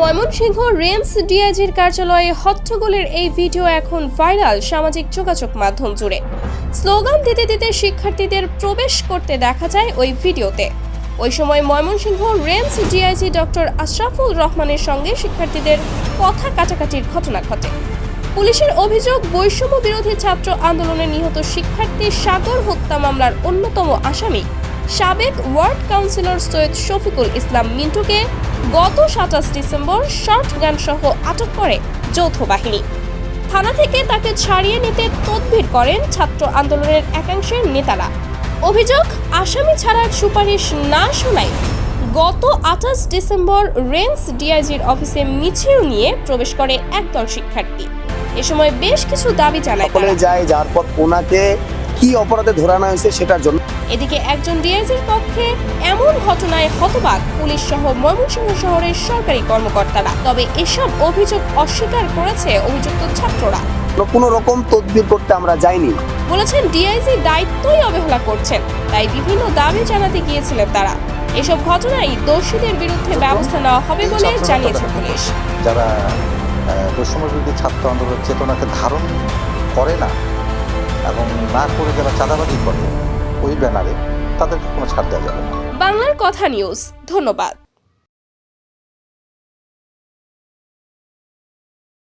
ময়মনসিংহ রেমস ডিআইজির কার্যালয়ে হট্টগোলের এই ভিডিও এখন ভাইরাল সামাজিক যোগাযোগ মাধ্যম জুড়ে। স্লোগান দিতে দিতে শিক্ষার্থীদের প্রবেশ করতে দেখা যায় ওই ভিডিওতে। ওই সময় ময়মনসিংহ রেমস ডিআইজি ডক্টর আশরাফুল রহমানের সঙ্গে শিক্ষার্থীদের কথা কাটাকাটির ঘটনা ঘটে। পুলিশের অভিযোগ, বৈষম্য বিরোধী ছাত্র আন্দোলনে নিহত শিক্ষার্থী সাগর হত্যা মামলার অন্যতম আসামি সাবেক ওয়ার্ড কাউন্সিলর সৈয়দ শফিকুল ইসলাম মিন্টুকে গত সাতাশ ডিসেম্বর শর্ট গান সহ আটক করে যৌথ বাহিনী। থানা থেকে তাকে ছাড়িয়ে নিতে তদবির করেন ছাত্র আন্দোলনের একাংশের নেতারা। অভিযোগ আসামি ছাড়ার সুপারিশ না শোনায় গত আঠাশ ডিসেম্বর রেঞ্জ ডিআইজির অফিসে মিছিল নিয়ে প্রবেশ করে একদল শিক্ষার্থী। এ সময় বেশ কিছু দাবি জানায় সকলে যায় যার পর ওনাকে কি অপরাধে ধরানো হয়েছে সেটার জন্য। এদিকে একজন ডিআইজির পক্ষে এমন ঘটনায় হতবাক পুলিশ সহ ময়মনসিংহ শহরের সরকারি কর্মকর্তারা। তবে এসব অভিযোগ অস্বীকার করেছে অভিযুক্ত ছাত্ররা। কোনো রকম তদবির করতে আমরা যাইনি। বলেছেন ডিআইজি দায়িত্বই অবহেলা করছেন তাই বিভিন্ন দাবি জানাতে গিয়েছিলেন তারা। এসব ঘটনায় দোষীদের বিরুদ্ধে ব্যবস্থা নেওয়া হবে বলে জানিয়েছে পুলিশ। যারা বৈষম্য ছাত্র আন্দোলনের চেতনাকে ধারণ করে না এবং না করে যারা চাঁদাবাজি করে ওই ব্যানারে তাদেরকে কোনো ছাড় দেওয়া যাবে না। বাংলার কথা নিউজ, ধন্যবাদ।